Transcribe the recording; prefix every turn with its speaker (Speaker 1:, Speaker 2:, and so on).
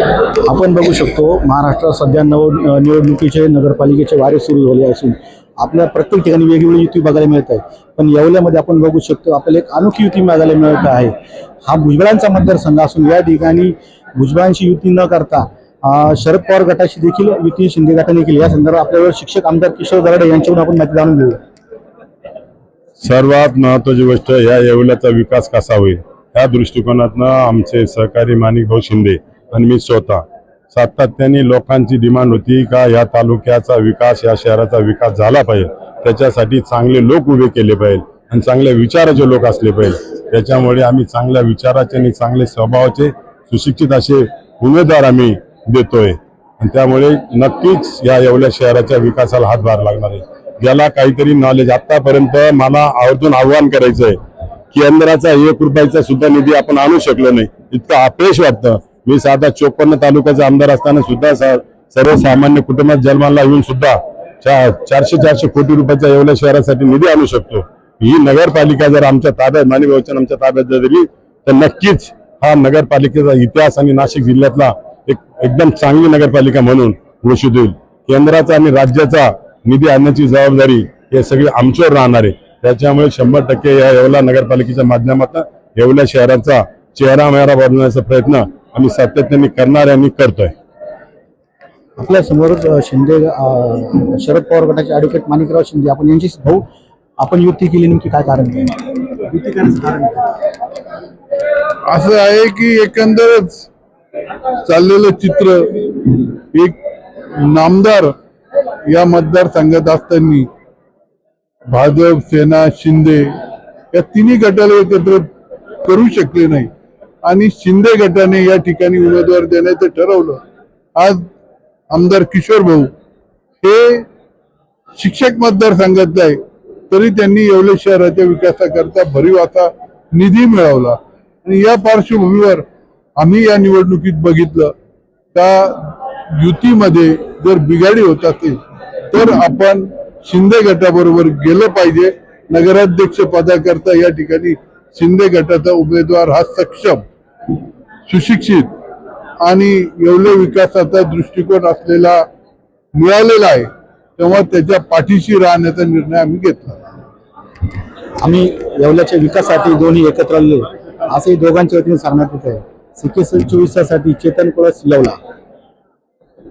Speaker 1: आपण बघू शकतो महाराष्ट्रात सध्या नव निवडणुकीचे नगरपालिकेचे वारे सुरू झाले असून आपल्या प्रत्येक ठिकाणी वेगवेगळी युती बघायला मिळत आहे पण येवल्यामध्ये आपण बघू शकतो आपल्याला एक अनोखी युती बघायला मिळत आहे. हा भुजबळांचा मतदारसंघ असून या ठिकाणी भुजबळांशी युती न करता शरद पवार गटाशी देखील युती शिंदे गटाने केली. या संदर्भात आपल्यावर शिक्षक आमदार किशोर दराडे यांच्याकडून आपण माहिती जाणून घेऊ
Speaker 2: सर्वात महत्वाची गोष्ट या येवल्याचा विकास कसा होईल? त्या दृष्टिकोनातनं आमचे सहकारी माणिक भाऊ शिंदे आणि मी स्वतः. सातत्याने लोकांची डिमांड होती का या तालुक्याचा विकास या शहराचा विकास झाला पाहिजे? त्याच्यासाठी चांगले लोक उभे केले पाहिजे आणि चांगल्या विचाराचे लोक असले पाहिजे. त्याच्यामुळे आम्ही चांगल्या विचाराचे आणि चांगले स्वभावाचे सुशिक्षित असे उमेदवार आम्ही देतोय. आणि त्यामुळे नक्कीच या एवढ्या शहराच्या विकासाला हातभार लागणार आहे. ज्याला काहीतरी नॉलेज आतापर्यंत मला आवर्जून आव्हान करायचं आहे केंद्राचा एक रुपयाचा सुद्धा निधी आपण आणू शकलो नाही इतकं अपयश वाटतं. मी साधा चोपन्न तालुक्याचा आमदार असताना सुद्धा सर्वसामान्य कुटुंबात जन्माला येऊन सुद्धा चा- चारशे चारशे कोटी रुपयाच्या येवल्या शहरासाठी निधी आणू शकतो. ही नगरपालिका जर आमच्या ताब्यात माणिक आमच्या ताब्यात जर दिली तर नक्कीच हा नगरपालिकेचा इतिहास आणि नाशिक जिल्ह्यातला एक एकदम चांगली नगरपालिका म्हणून घोषित होईल. केंद्राचा आणि राज्याचा निधी आणण्याची जबाबदारी हे सगळी आमच्यावर राहणार आहे. त्याच्यामुळे शंभर टक्के या येवला नगरपालिकेच्या माध्यमातून येवला शहराचा चेहरा मेहरा बनवण्याचा प्रयत्न आम्ही सातत्याने करणार आणि करतोय.
Speaker 1: आपल्यासमोर अ, शिंदे अ, शरद पवार गटाचे ॲडव्होकेट माणिकराव शिंदे आपण यांची भाऊ आपण युती केली नेमकी काय कारण काय युती करण्याचं कारण काय?
Speaker 3: असं आहे की एकंदरच चाललेलं चित्र एक नामदार या मतदारसंघात असताना भाजप सेना शिंदे या तिन्ही गटाला एकत्र करू शकले नाही आणि शिंदे गटाने या ठिकाणी उमेदवार देण्याचं ठरवलं. आज आमदार किशोर भाऊ हे शिक्षक मतदारसंघातले आहे तरी त्यांनी येवले शहराच्या विकासाकरता भरीव असा निधी मिळवला. आणि या पार्श्वभूमीवर आम्ही या निवडणुकीत बघितलं का युतीमध्ये जर बिघाडी होत असेल तर आपण शिंदे गटाबरोबर गेलं पाहिजे. नगराध्यक्ष पदाकरता या ठिकाणी शिंदे गटाचा उमेदवार हा सक्षम सुशिक्षित आणि येवले विकासाचा दृष्टिकोन असलेला मिळालेला आहे तेव्हा त्याच्या पाठीशी राहण्याचा निर्णय आम्ही घेतला.
Speaker 1: आम्ही येवल्याच्या विकासासाठी दोन्ही एकत्र आलो असंही दोघांच्या वतीने सांगण्यात येत आहे. सिके चोवीस चेतन कळस येवला.